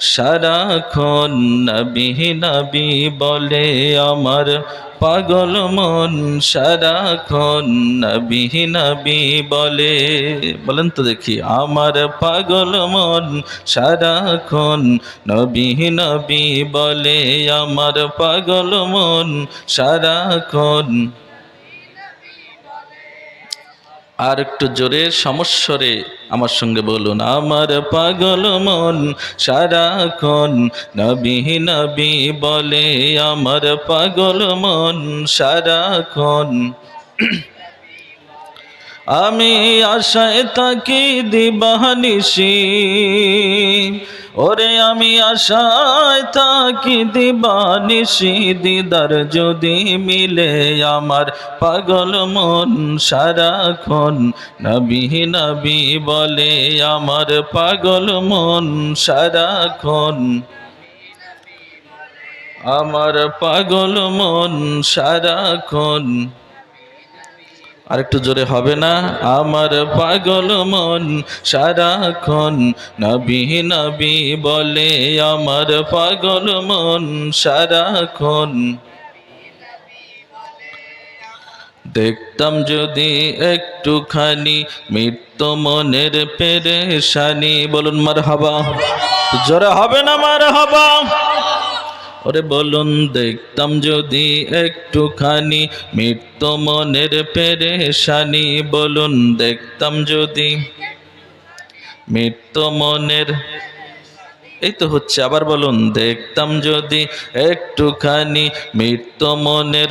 সারাক্ষণ নবী নবী বলে আমার পাগল মন। সারাক্ষণ নবী নবী বলে, বলেন তো দেখি, আমার পাগল মন। সারাক্ষণ নবী নবী বলে আমার পাগল মন। সারাক্ষণ আর একটু জোরে সমস্বরে আমার সঙ্গে বলুন, আমার পাগল মন সারাক্ষণ নবী নবী বলে, আমার পাগল মন সারাক্ষণ। আমি আশায় তাকি দিবানিসি ওরে আমি আশায় তাকি দিবানিসি দিদার যদি মিলে আমার পাগল মন সারাক্ষণ। নবী নবী বলে আমার পাগল মন সারাক্ষণ। আমার পাগল মন সারাক্ষণ। আর একটু জোরে হবে না? আমার পাগল মন সারাক্ষণ নবী নবী বলে, আমার পাগল মন সারাক্ষণ। দেখতাম যদি একটুখানি মৃত্যু মনের পেরে পেরেশানি, বলুন মার হাবা জোরে হবে না মার হাবা ওরে বলুন দেখতাম যদি একটুখানি মৃত্যু মনের পেরেশানি, বলুন দেখতাম যদি মৃত্যু মনের এই তো হচ্ছে, আবার বলুন দেখতাম যদি একটুখানি মৃত্যু মনের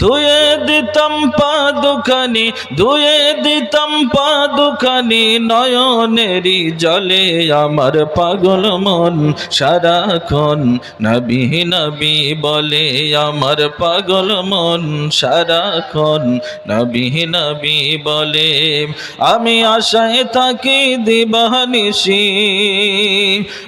ধুয়ে দিতাম পা দুখানি, ধুয়ে দিতাম পা দুখানি নয়নেরই জলে আমার পাগল মন। সারাক্ষণ নবী নবী বলে আমার পাগল মন। সারাক্ষণ নবী নবী বলে, আমি আশায় থাকি দিবানিসি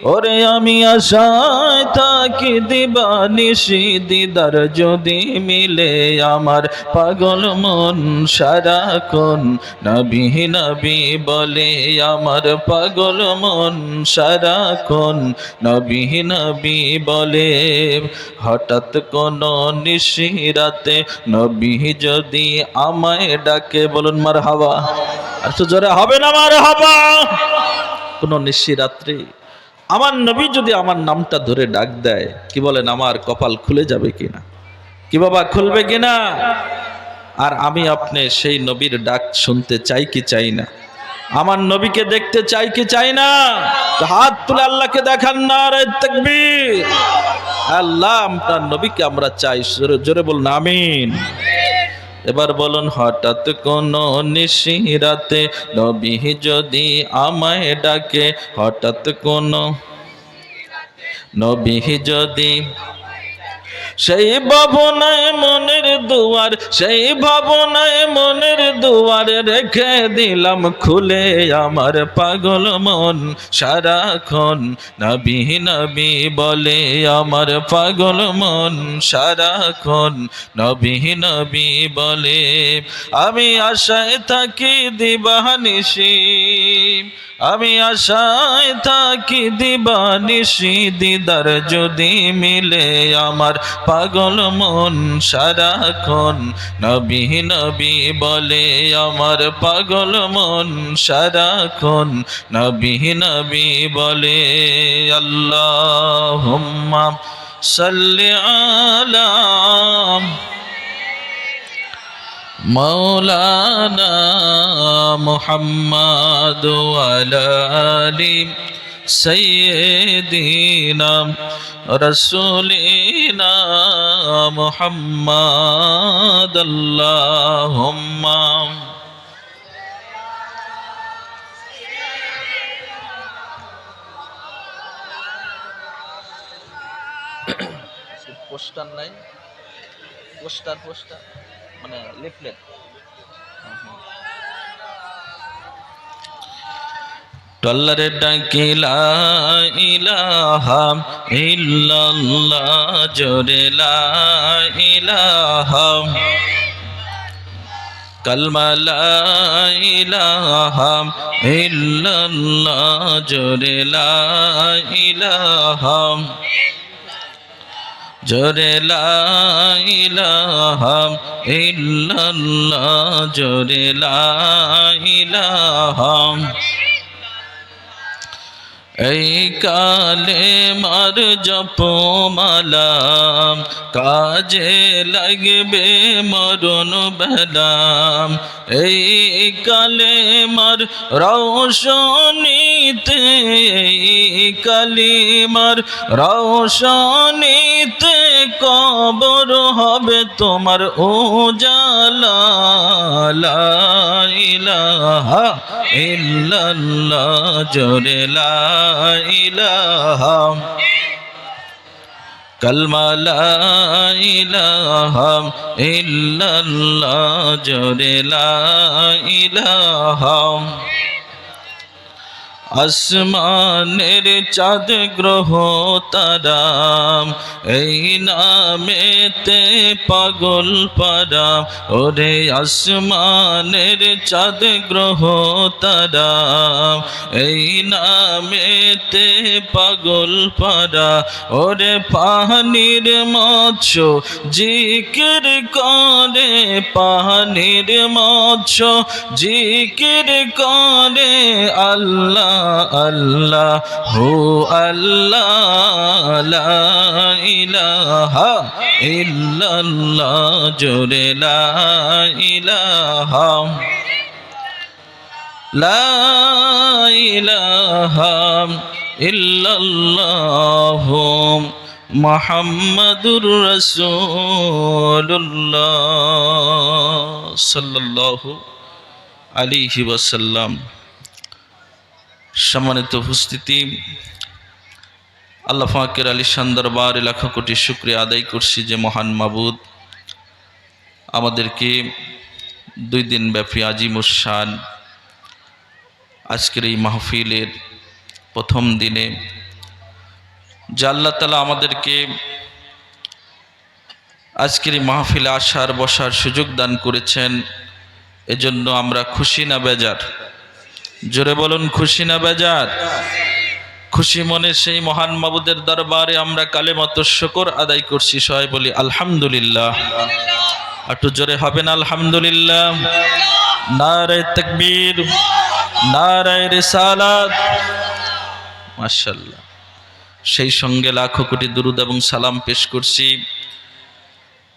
ওরে আমি আশায় থাকি দিবানিসি দিদার যদি মিলে আমার পাগল মন সারাক্ষণ। নবী নবী বলে আমার পাগল মন সারাক্ষণ। নবী নবী বলে, হঠাৎ কোন নিশিরাতে নবী যদি আমায় ডাকে, বলুন মার হাওয়া আর তো জোরে হবে না মার হাওয়া কোন নিশিরাত্রি। আমার নবী যদি আমার নামটা ধরে ডাক দেয়, কি বলেন, আমার কপাল খুলে যাবে কিনা? কি বাবা, খুলবে কিনা? আর আমি আপনি সেই নবীর ডাক শুনতে চাই কি চাই না? আমার নবীকে দেখতে চাই কি চাই না? হাত তুলে আল্লাহকে দেখান না রে তাকবীর। আল্লাহ আপনার নবীকে আমরা চাই, জোরে জোরে বলুন, আমিন। এবার বলুন, হঠাৎ কোন নিশিরাতে নবী যদি আমায় ডাকে, হঠাৎ কোন নবী যদি সেই ভাবনায় মনের দুয়ার, সেই ভাবনায় মনের দুয়ার রেখে দিলাম খুলে আমার পাগল মন। সারাক্ষণ নবী নবী বলে আমার পাগল মন। সারাক্ষণ নবী নবী বলে, আমি আশায় থাকি দিবানিসি আমি আশায় থাকি দিবানিসি দিদার যদি মিলে আমার পাগল মন সারাক্ষণ। নবী নবী বলে আমার পাগল মন সারাক্ষণ। নবী নবী বলে আল্লাহ সাল্লি আলা مولانا محمد وعلى آل سيدنا رسولنا محمد اللهم পোস্টার নাই পোস্টার পোস্টার মানে লিফলেট টল্লারে ডাকিলা ইলাহা ইল্লাল্লাহ জোরে লা ইলাহা। কালমা ইল্লাল্লাহ জোরে লা ইলাহা। জোরে লাইলাহাম ইল্লাল্লাহ জোরে লা ইলাহা এই কালে মার জপমালাম কাজে লাগবে মরণ বেলাম। এই কালে মার রৌশনীতে এই কালিমার রৌশনীতে কবর হবে তোমার উজালা ইলাহা ইল্লাল্লাহ জোরে লা ইলাহা। কালমা লা ইলাহা জোরে লা আসমানের চাঁদ গ্রহ তারাম, এই নামেতে পাগল পারাম। ওরে আসমানের চাঁদ গ্রহ তারাম, এই নামেতে পাগল পারা। ওরে পাহানির মৎস্য জিকির করে পাহানির মৎস্য জিকির করে আল্লাহ। আল্লাহ হু আল্লাহ জোরে লা ইলাহা। লা রাসূলুল্লাহ সাল্লাল্লাহু আলাইহি ওয়াসাল্লাম। সম্মানিত উপস্থিতি, আল্লাহ ফাকের আলী দরবার লাখো কোটি শুক্রিয়া আদায় করছি যে মহান মাবুদ আমাদেরকে দুই দিন ব্যাপী আজিম আজিমুসান আজকের এই মাহফিলের প্রথম দিনে, যে আল্লাহ তালা আমাদেরকে আজকের এই মাহফিলে আসার বসার সুযোগ দান করেছেন, এজন্য আমরা খুশি না বেজার। জোরে বলুন, খুশি না বেজার? খুশি মনে সেই মহান মাবুদের দরবারে আমরা কালে মতো শকর আদায় করছি, সবাই বলি আলহামদুলিল্লাহ। একটু জোরে হবেন আলহামদুলিল্লাহ? নারায় তকবীর, নারায় রেসালাত। মাশাল্লাহ সেই সঙ্গে লাখো কোটি দুরুদ এবং সালাম পেশ করছি।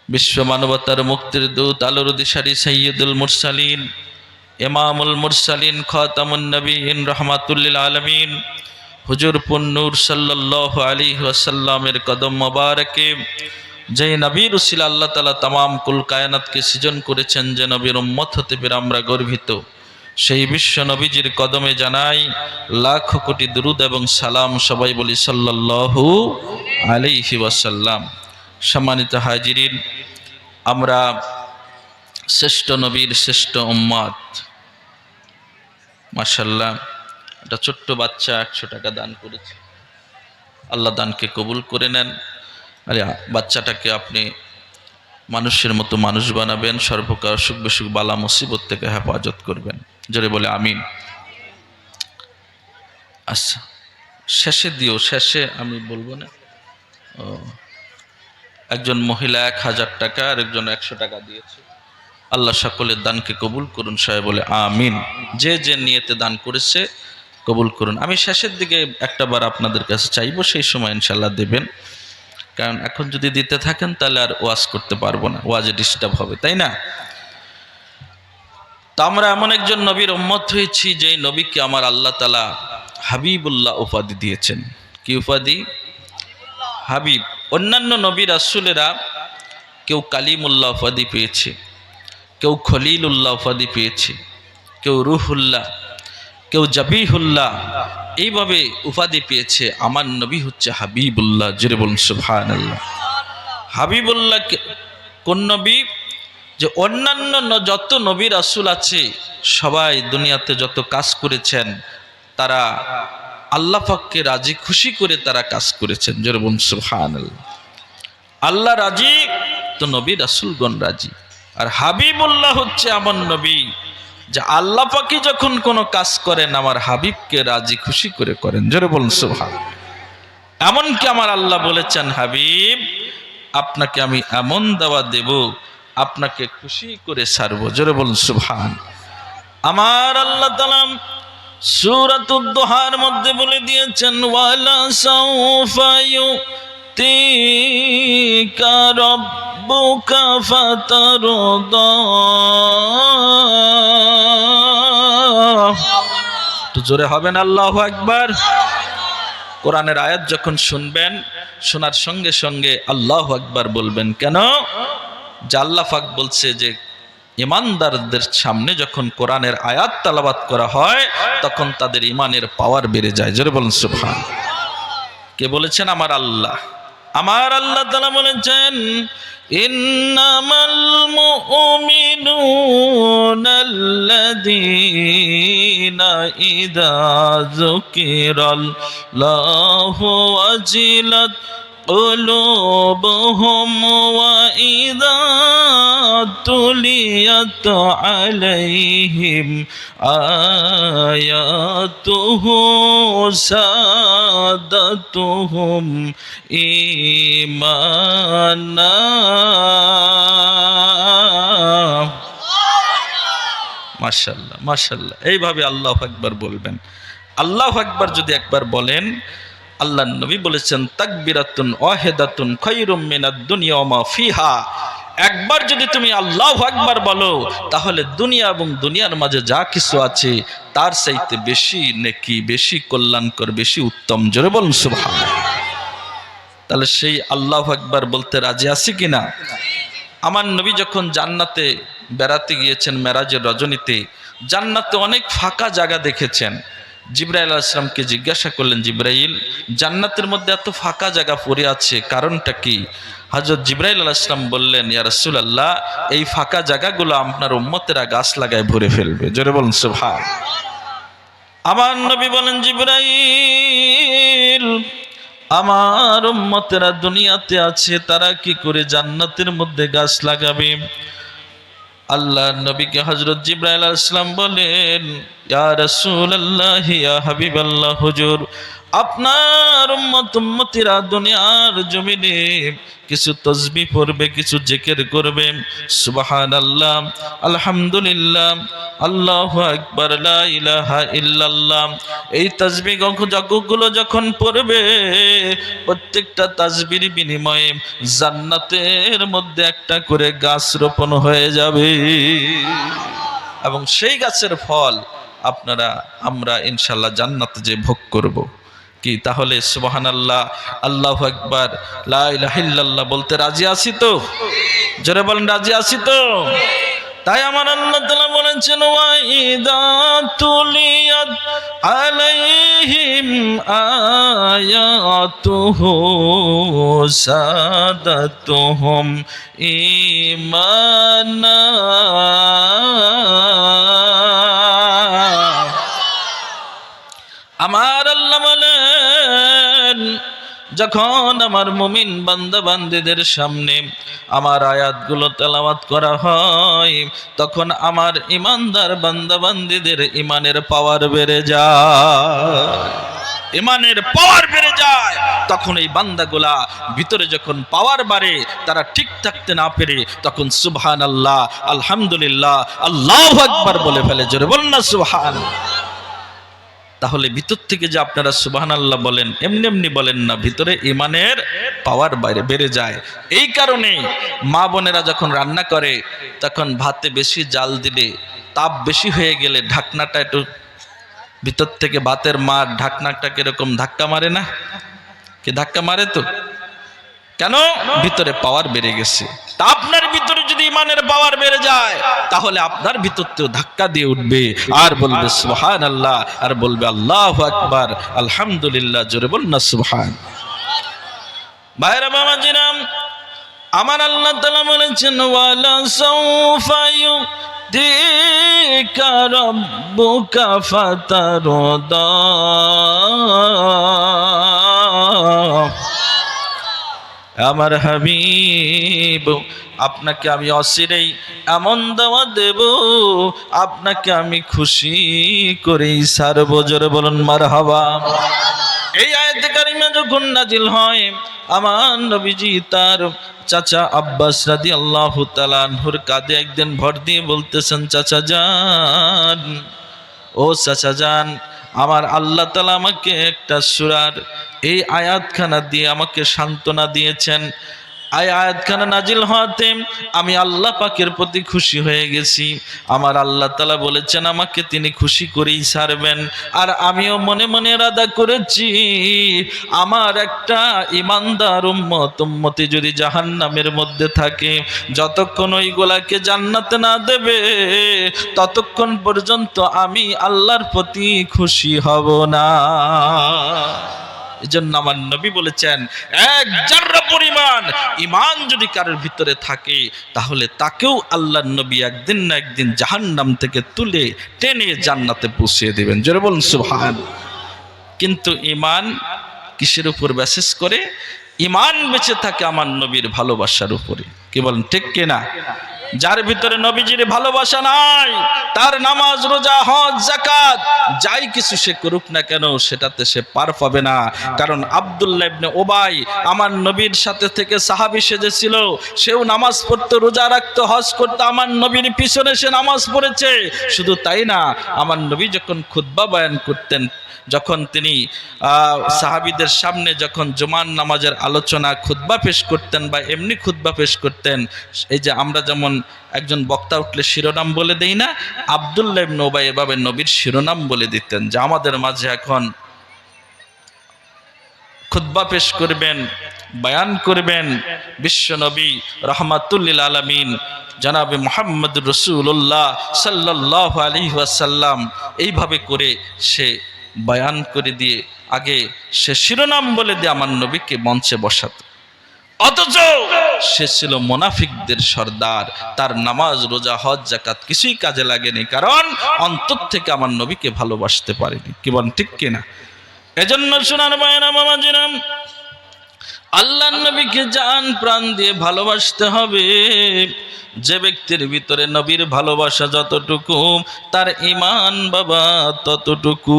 বিশ্ব মানবতার মুক্তির দূত, আলোর দিশারি সৈয়দুল মুরসালিন। ইমামুল মুরসালিন খাতামুন নবীন রহমাতুল্লিল আলমিন। হুজুর পুন্নুর সাল্লাহ আলী ওয়াসাল্লামের কদম মোবারকে। যে নবীর উসিল আল্লাহ তালা তামাম কুল কায়নাতকে সৃজন করেছেন যে নবীর উম্মত হতে পেরে আমরা গর্বিত। সেই বিশ্ব নবীজির কদমে জানাই লাখ কোটি দুরুদ এবং সালাম সবাই বলি সাল্লাল্লাহু আলাইহি ওয়াসাল্লাম। সম্মানিত হাজিরিন, আমরা শ্রেষ্ঠ নবীর শ্রেষ্ঠ উম্মাদ মাশাল্লাহ একটা ছোট্ট বাচ্চা একশো টাকা দান করেছে। আল্লাহ দানকে কবুল করে নেন। আরে বাচ্চাটাকে আপনি মানুষের মতো মানুষ বানাবেন, সর্বকার সুখ বেসুখ বালা মুসিবত থেকে হেফাজত করবেন। জোরে বলে আমিন। আচ্ছা শেষে দিও, শেষে আমি বলব না। ও, একজন মহিলা এক হাজার টাকা আর একজন একশো টাকা দিয়েছে। আল্লাহ সকলের দানকে কবুল করুন, সবাই বলে আমিন। যে যে নিয়েতে দান করেছে, কবুল করুন। আমি শেষের দিকে একটা বার আপনাদের কাছে চাইব, সেই সময় ইনশাল্লাহ দেবেন। কারণ এখন যদি দিতে থাকেন, তাহলে আর ওয়াজ করতে পারব না, ওয়াজে ডিস্টার্ব হবে, তাই না? তা আমরা এমন একজন নবীর উম্মত হয়েছি, যেই নবীকে আমার আল্লাহ তালা হাবিবুল্লাহ উপাধি দিয়েছেন। কি উপাধি? হাবিব। অন্যান্য নবী রাসুলেরা কেউ কালিমুল্লাহ উপাধি পেয়েছে। কেউ খলিলুল্লাহ উপাধি পেয়েছে, কেউ রুহুল্লাহ, কেউ জাবিহুল্লাহ, এইভাবে উপাধি পেয়েছে। আমার নবী হচ্ছে হাবিবুল্লাহ, জেরে বলুন সুবহান আল্লাহ হাবিবুল্লাহ কোন নবী? যে অন্যান্য যত নবী রাসুল আছে, সবাই দুনিয়াতে যত কাজ করেছেন, তারা আল্লাহ পাককে রাজি, খুশি করে তারা কাজ করেছেন, জেরে বলুন সুবহান আল্লাহ রাজি, তো নবী রাসুলগণ রাজি। আর হাবিবুল্লাহ হচ্ছে এমন নবী যে আল্লাহ পাকি যখন কোনো কাজ করেন, আমার হাবিবকে রাজি খুশি করে করেন। জোরে বলুন, সুবহান। এমনকি আমার আল্লাহ বলেছেন, হাবিব, আপনাকে আমি এমন দাওয়া দেব, আপনাকে খুশি করে সারব জোরে বলুন, সুবহান। আমার আল্লাহ তালাম সুরাতুদ্দোহার মধ্যে বলে দিয়েছেন, ওয়ালা সাউফা ইউতিকা রাব্বুকা ফাতারদা একটু জোরে হবেন আল্লাহ একবার কোরআনের আয়াত যখন শুনবেন, শোনার সঙ্গে সঙ্গে আল্লাহ আকবার বলবেন, কেন? যে আল্লাহ বলছে যে, ইমানদারদের সামনে যখন কোরআনের আয়াত তালাবাত করা হয়, তখন তাদের ইমানের পাওয়ার বেড়ে যায়। জোরে বলুন সুবহান কে বলেছেন? আমার আল্লাহ। আমার আল্লাহ তালা বলেছেন ইন্নামাল মুমিনুনা আল্লাযীনা যুকিরাল্লাহু ওয়াজিলাত قلوبهم وإذا تليت عليهم آياته سادتهم إيمانا মাশাল্লাহ মাশাল্লাহ এইভাবে আল্লাহ একবার বলবেন আল্লাহ একবার যদি একবার বলেন আল্লাহ নবী বলেছেন, তাকবিরাতুন ওয়াহিদাতুন খায়রুম মিনাদ মা ফিহা। একবার যদি তুমি আল্লাহ একবার বলো, তাহলে দুনিয়া এবং দুনিয়ার মাঝে যা কিছু আছে, তার চাইতে বেশি নেকি, বেশি কল্যাণকর, বেশি উত্তম। জোরে বলুন সুবহান তাহলে সেই আল্লাহ একবার বলতে রাজি আছি কিনা? আমার নবী যখন জান্নাতে বেড়াতে গিয়েছেন, মেরাজের রজনীতে, জান্নাতে অনেক ফাঁকা জায়গা দেখেছেন। জিব্রাইল আসলামকে জিজ্ঞাসা করলেন, জিব্রাইল, জান্নাতের মধ্যে এত ফাঁকা জায়গা পড়ে আছে, কারণটা কি? হজরত জিব্রাইল আলাইসলাম বললেন, ইয়া রসুল আল্লাহ এই ফাঁকা জায়গাগুলো আপনার উম্মতেরা গাছ লাগায় ভরে ফেলবে। জোরে বলুন সুভান আমার নবী বলেন, জিব্রাইল, আমার উম্মতেরা দুনিয়াতে আছে, তারা কি করে জান্নাতের মধ্যে গাছ লাগাবে? আল্লাহ নবীকে হজরত জিব্রাইল ইসলাম বলেন ইয়া রাসূলুল্লাহ ইয়া হাবিবাল্লাহ হুজুর আপনার উম্মত, উম্মতিরা দুনিয়ার জমিনে কিছু তসবি পড়বে, কিছু জেকের করবে। সুবহানাল্লাহ, আলহামদুলিল্লাহ, আল্লাহ আকবার ইলাহা ইল্লাল্লাহ। এই তাসবি যজ্ঞগুলো যখন পড়বে, প্রত্যেকটা তাসবির বিনিময়ে জান্নাতের মধ্যে একটা করে গাছ রোপণ হয়ে যাবে। এবং সেই গাছের ফল আপনারা, আমরা ইনশাল্লাহ জান্নাত যে ভোগ করব। কি? তাহলে সুবাহান আল্লাহ আল্লাহ একবার লাহিল্লাহ বলতে রাজি আছি তো? জোরে বলেন, রাজি আছি তো? তাই আমার আল্লাহ তালা বলেছেন, ওয়াইদা তুলিয়াত আলাইহিম আয়াতুহু সাদাতুহুম ঈমানা। আমার আল্লাহ যখন আমার মুমিন বান্দা বান্দিদের সামনে আমার আয়াতগুলো তেলাওয়াত করা হয়, তখন আমার ইমানদার বান্দা বান্দিদের ইমানের পাওয়ার বেড়ে যায়। ইমানের পাওয়ার বেড়ে যায়। তখন এই বান্দাগুলা ভিতরে যখন পাওয়ার বাড়ে, তারা ঠিক থাকতে না পেরে তখন সুবহান আল্লাহ আলহামদুলিল্লাহ, আল্লাহ আকবার বলে ফেলে, জোরে বল না সুবহান তাহলে ভিতর থেকে যে আপনারা সুবাহান আল্লাহ বলেন, এমনি এমনি বলেন না, ভিতরে ইমানের পাওয়ার বাইরে বেড়ে যায়। এই কারণে মা বোনেরা যখন রান্না করে, তখন ভাতে বেশি জাল দিলে তাপ বেশি হয়ে গেলে ঢাকনাটা একটু ভিতর থেকে ভাতের মার ঢাকনাটা কীরকম ধাক্কা মারে না? কি ধাক্কা মারে তো? কেন? ভিতরে পাওয়ার বেড়ে গেছে। তা আপনার ভিতরে যদি ইমানের পাওয়ার বেড়ে যায়, তাহলে আপনার ভিতর তো ধাক্কা দিয়ে উঠবে। আর বলবে সুহান আল্লাহ আর বলবে, আল্লাহ আকবার। আলহামদুলিল্লাহ, জোরে বল না সুহান ভাইরা আমার আল্লাহ তালা বলেছেন, ওয়ালা আমার হাবিব, আপনাকে আমি অসিরেই এমন দেওয়া দেব, আপনাকে আমি খুশি করেই সারব জোরে বলুন মার হাবা এই আয়াতে কারিমা যখন নাজিল হয়, আমার নবীজি তার চাচা আব্বাস রাদি আল্লাহ তালানহুর কাঁধে একদিন ভর দিয়ে বলতেছেন, চাচা যান ও চাচা যান আমার আল্লাহ তালা আমাকে একটা সুরার এই আয়াতখানা দিয়ে আমাকে সান্ত্বনা দিয়েছেন। আয় আয়াতখানা নাজিল হওয়াতে আমি আল্লাহ পাকের প্রতি খুশি হয়ে গেছি। আমার আল্লাহ তালা বলেছেন, আমাকে তিনি খুশি করেই ছাড়বেন। আর আমিও মনে মনে রাদা করেছি, আমার একটা ইমানদার উম্মত, উম্মতি যদি জাহান্নামের মধ্যে থাকে, যতক্ষণ ওইগুলাকে জান্নাতে না দেবে, ততক্ষণ পর্যন্ত আমি আল্লাহর প্রতি খুশি হব না। এজন্য আমার নবী বলেছেন, এক জাররা পরিমাণ ইমান যদি কারোর ভিতরে থাকে, তাহলে তাকেও আল্লাহর নবী একদিন না একদিন জাহান্নাম থেকে তুলে টেনে জান্নাতে পৌঁছিয়ে দেবেন। জোরে বলুন, সুবহান। কিন্তু ইমান কিসের উপর ব্যাসেস করে? ইমান বেঁচে থাকে আমার নবীর ভালোবাসার উপরে। কি বলেন, ঠিক কিনা? যার ভিতরে নবীজির ভালোবাসা নাই, তার নামাজ, রোজা, হজ জাকাত যাই কিছু সে করুক না কেন, সেটাতে সে পার পাবে না। কারণ আব্দুল্লাহ ইবনে ওবাই আমার নবীর সাথে থেকে সাহাবী সেজেছিল, সেও নামাজ পড়তো, রোজা রাখতো, হজ করতো, আমার নবীর পিছনে সে নামাজ পড়েছে। শুধু তাই না, আমার নবী যখন খুতবা বয়ান করতেন, যখন তিনি সাহাবীদের সামনে যখন জুমান নামাজের আলোচনা, খুতবা পেশ করতেন বা এমনি খুতবা পেশ করতেন, এই যে আমরা যেমন একজন বক্তা উঠলে শিরোনাম বলে দেই না, আবদুল্লাহ ইবনে উবাই এভাবে নবীর শিরোনাম বলে দিতেন, যে আমাদের মাঝে এখন খুতবা পেশ করবেন, বয়ান করবেন বিশ্ব নবী রহমাতুল্লিল আলমিন, জনাবে মোহাম্মদ রসুল্লাহ সাল্লাহ আলী ওয়াসাল্লাম। এইভাবে করে সে বয়ান করে দিয়ে আগে সে শিরোনাম বলে দিয়ে আমার নবীকে মঞ্চে বসাত। অথচ সে ছিল মোনাফিকদের সর্দার। তার নামাজ, রোজা, হজ জাকাত কিছুই কাজে লাগেনি, কারণ অন্তর থেকে আমার নবীকে ভালোবাসতে পারেনি। কি বলেন, ঠিক কিনা এজন্য শোনার মায়েরা, মামাজিরাম আল্লাহ নবীকে জান প্রাণ দিয়ে ভালোবাসতে হবে। যে ব্যক্তির ভিতরে নবীর ভালোবাসা যতটুকু, তার ইমান বাবা ততটুকু।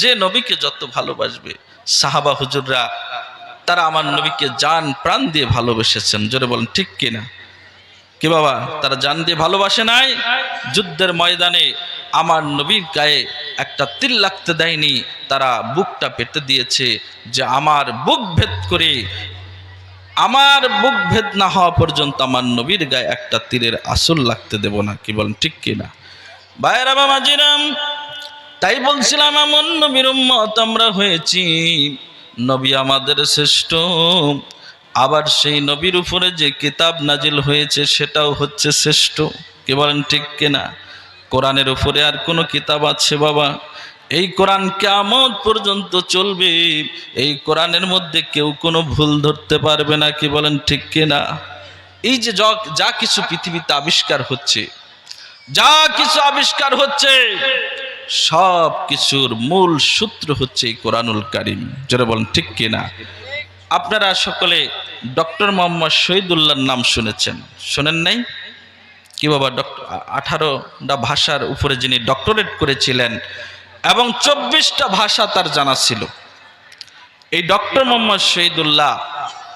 যে নবীকে যত ভালোবাসবে, সাহাবা হুজুররা তারা আমার নবীকে জান প্রাণ দিয়ে ভালোবেসেছেন। জোরে বলেন, ঠিক কিনা? কি বাবা? তারা জান দিয়ে ভালোবাসে নাই? যুদ্ধের ময়দানে আমার নবীর গায়ে একটা তিল লাগতে দেয়নি। তারা বুকটা পেতে দিয়েছে যে আমার বুক ভেদ করে, আমার বুক ভেদ না হওয়া পর্যন্ত আমার নবীর গায়ে একটা তীরের আসল লাগতে দেব না। কি বলেন, ঠিক কিনা? বাইরা বাবা জিরাম তাই বলছিলাম, এমন নবীর উম্মত আমরা হয়েছি। নবী আমাদের শ্রেষ্ঠ। আবার সেই নবীর উপরে যে কিতাব নাজিল হয়েছে, সেটাও হচ্ছে শ্রেষ্ঠ। কে বলেন ঠিক কিনা? কোরআনের উপরে আর কোনো কিতাব আছে বাবা? এই কোরআন কেমন পর্যন্ত চলবে। এই কোরআনের মধ্যে কেউ কোনো ভুল ধরতে পারবে না, কি বলেন ঠিক কিনা? এই যে য- যা কিছু পৃথিবীতে আবিষ্কার হচ্ছে, যা কিছু আবিষ্কার হচ্ছে সব কিছুর মূল সূত্র হচ্ছে এই কোরআনুল কারিম। যারা বলেন, ঠিক কিনা আপনারা সকলে ডক্টর মোহাম্মদ শহীদুল্লাহর নাম শুনেছেন। শোনেন নাই? কি বাবা, ডক্টর আঠারোটা ভাষার উপরে যিনি ডক্টরেট করেছিলেন এবং চব্বিশটা ভাষা তার জানা ছিল। এই ডক্টর মোহাম্মদ শহীদুল্লাহ,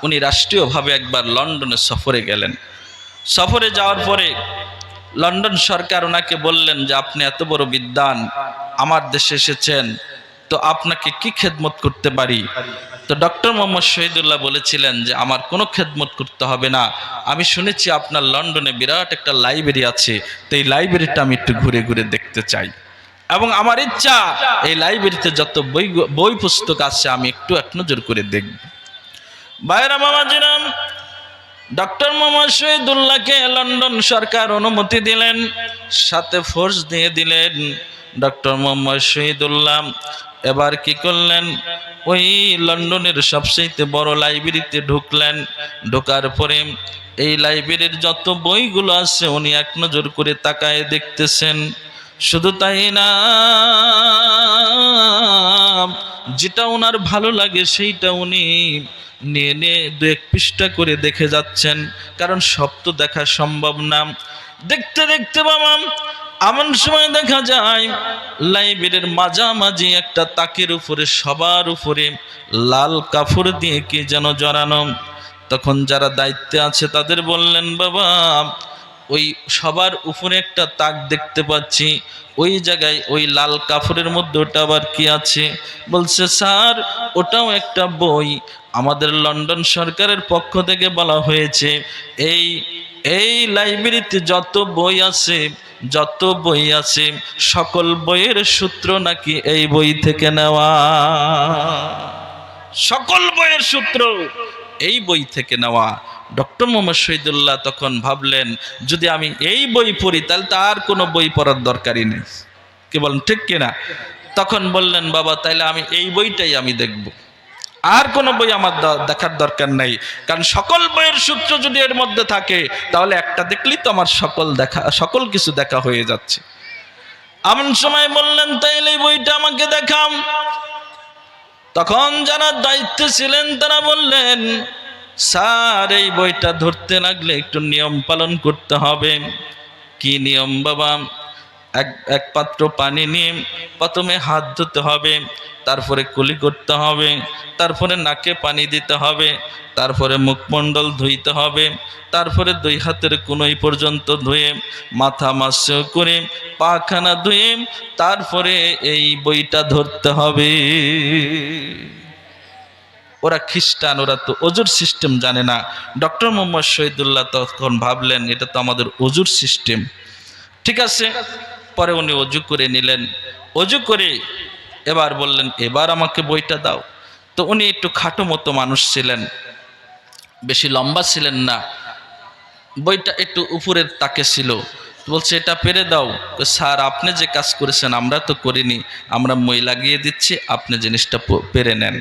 উনি রাষ্ট্রীয়ভাবে একবার লন্ডনে সফরে গেলেন। সফরে যাওয়ার পরে লন্ডন সরকার ওনাকে বললেন যে, আপনি এত বড় বিদ্বান, আমার দেশে এসেছেন, তো আপনাকে কি খেদমত করতে পারি? তো ডক্টর মোহাম্মদ শহীদুল্লাহ বলেছিলেন যে, আমার কোনো খেদমত করতে হবে না। আমি শুনেছি আপনার লন্ডনে বিরাট একটা লাইব্রেরি আছে, তো এই লাইব্রেরিটা আমি একটু ঘুরে ঘুরে দেখতে চাই। এবং আমার ইচ্ছা, এই লাইব্রেরিতে যত বই বই পুস্তক আছে, আমি একটু এক নজর করে দেখব। বাইরা মামাজিরাম ডক্টর মোহাম্মদ শহীদুল্লাহকে লন্ডন সরকার অনুমতি দিলেন, সাথে ফোর্স দিয়ে দিলেন। ডক্টর মোহাম্মদ শহীদুল্লাহ এবার কি করলেন? ওই লন্ডনের সবচেয়ে বড় লাইব্রেরিতে ঢুকলেন। ঢোকার পরে এই লাইব্রেরির যত বইগুলো আছে, উনি এক নজর করে তাকায় দেখতেছেন। শুধু তাই না, যেটা ওনার ভালো লাগে সেইটা উনি নিয়ে নিয়ে দু এক পৃষ্ঠা করে দেখে যাচ্ছেন। কারণ সব তো দেখা সম্ভব না। দেখতে দেখতে বাবা, এমন সময় দেখা যায়, লাইব্রেরির মাঝামাঝি একটা তাকের উপরে, সবার উপরে লাল কাপড় দিয়ে কে যেন জড়ানো। তখন যারা দায়িত্বে আছে তাদের বললেন, বাবা ওই সবার উপরে একটা তাক দেখতে পাচ্ছি। ওই জায়গায় ওই লাল কাপড়ের মধ্যে ওটা আবার কি আছে? বলছে, স্যার, ওটাও একটা বই। আমাদের লন্ডন সরকারের পক্ষ থেকে বলা হয়েছে, এই এই লাইব্রেরিতে যত বই আছে, যত বই আছে, সকল বইয়ের সূত্র নাকি এই বই থেকে নেওয়া? সকল বইয়ের সূত্র এই বই থেকে নেওয়া। ডক্টর মোহাম্মদ শহীদুল্লাহ তখন ভাবলেন, যদি আমি এই বই পড়ি, তাহলে তার কোনো বই পড়ার দরকারই নেই। কি বলেন, ঠিক কিনা তখন বললেন, বাবা তাইলে আমি এই বইটাই আমি দেখব। আর কোনো বই আমার দেখার দরকার নাই। কারণ সকল বইয়ের সূত্র যদি এর মধ্যে থাকে, তাহলে একটা দেখলেই তো আমার সকল দেখা, সকল কিছু দেখা হয়ে যাচ্ছে। এমন সময় বললেন, তাইলে এই বইটা আমাকে দেখাম তখন যারা দায়িত্বে ছিলেন, তারা বললেন স্যার, এই বইটা ধরতে লাগলে একটু নিয়ম পালন করতে হবে। কি নিয়ম বাবা? এক এক পাত্র পানি নিয়ে প্রথমে হাত ধুতে হবে, তারপরে কুলি করতে হবে, তারপরে নাকে পানি দিতে হবে, তারপরে মুখমণ্ডল ধুইতে হবে, তারপরে দুই হাতের কোনোই পর্যন্ত ধুয়ে মাথা মাস করে পাখানা ধুয়ে তারপরে এই বইটা ধরতে হবে। ওরা খ্রিস্টান, ওরা তো অজুর সিস্টেম জানে না। ডক্টর মোহাম্মদ শহীদুল্লাহ তখন ভাবলেন, এটা তো আমাদের অজুর সিস্টেম। ঠিক আছে, পরে উনি অজু করে নিলেন। অজু করে এবার বললেন, এবার আমাকে বইটা দাও। তো উনি একটু খাটো মতো মানুষ ছিলেন, বেশি লম্বা ছিলেন না। বইটা একটু উপরের তাকে ছিল। বলছে, এটা পেরে দাও। স্যার, আপনি যে কাজ করেছেন, আমরা তো করিনি। আমরা মই লাগিয়ে দিচ্ছি, আপনি জিনিসটা পেরে নেন।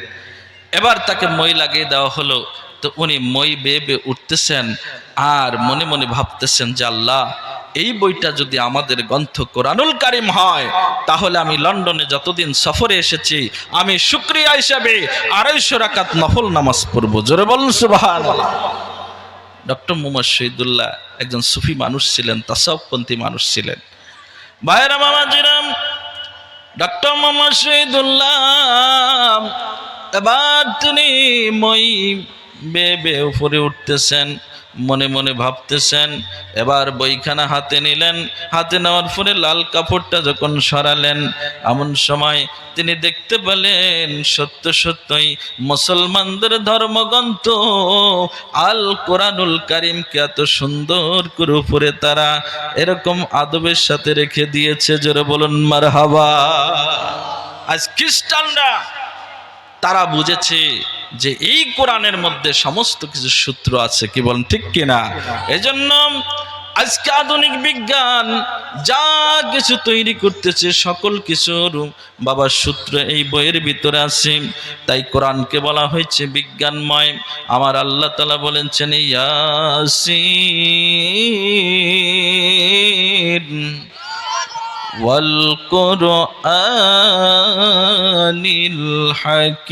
এবার তাকে মই লাগিয়ে দেওয়া হলো। তো উনি মই বেয়ে উঠতেছেন আর মনে মনে ভাবতেছেন যে আল্লাহ, এই বইটা যদি আমাদের গ্রন্থ কোরআনুল কারিম হয়, তাহলে আমি লন্ডনে যতদিন সফরে এসেছি, আমি শুক্রিয়া হিসাবে আড়াইশো রাকাত নফল নামাজ পড়ব। জোরে বলুন সুবাহান ডক্টর মোহাম্মদ শহীদুল্লাহ একজন সুফি মানুষ ছিলেন তাসাবপন্থী মানুষ ছিলেন। ভাইরা মামাজিরাম, ডক্টর মোহাম্মদ শহীদুল্লাহ এবার তিনি মই বে বে উপরে উঠতেছেন, মনে মনে ভাবতেছেন, এবার বইখানা হাতে নিলেন, হাতে নেওয়ার পরে লাল কাপড়টা যখন সরালেন, এমন সময় তিনি দেখতে পেলেন সত্য সত্যই মুসলমানদের ধর্মগ্রন্থ আল কোরআনুল কারিমকে এত সুন্দর করে উপরে তারা এরকম আদবের সাথে রেখে দিয়েছে। জোরে বলুন মার হাবা আজ খ্রিস্টানরা তারা বুঝেছে যে এই কোরআনের মধ্যে সমস্ত কিছু সূত্র আছে, কি বলেন, ঠিক কিনা? এজন্য আজকে আধুনিক বিজ্ঞান যা কিছু তৈরি করতেছে, সকল কিছুর বাবার সূত্র এই বইয়ের ভিতরে আছে। তাই কোরআনকে বলা হয়েছে বিজ্ঞানময়। আমার আল্লাহ তালা বলেছেন, ইয়াসিন। والقرآن الحكيم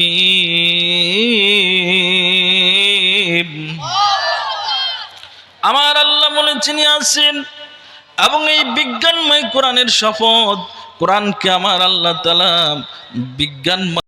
আমার আল্লাহ বলেছেন ইয়াসিন এবং এই বিজ্ঞানময় কোরআনের শপথ কোরআনকে আমার আল্লাহ তালা বিজ্ঞানময়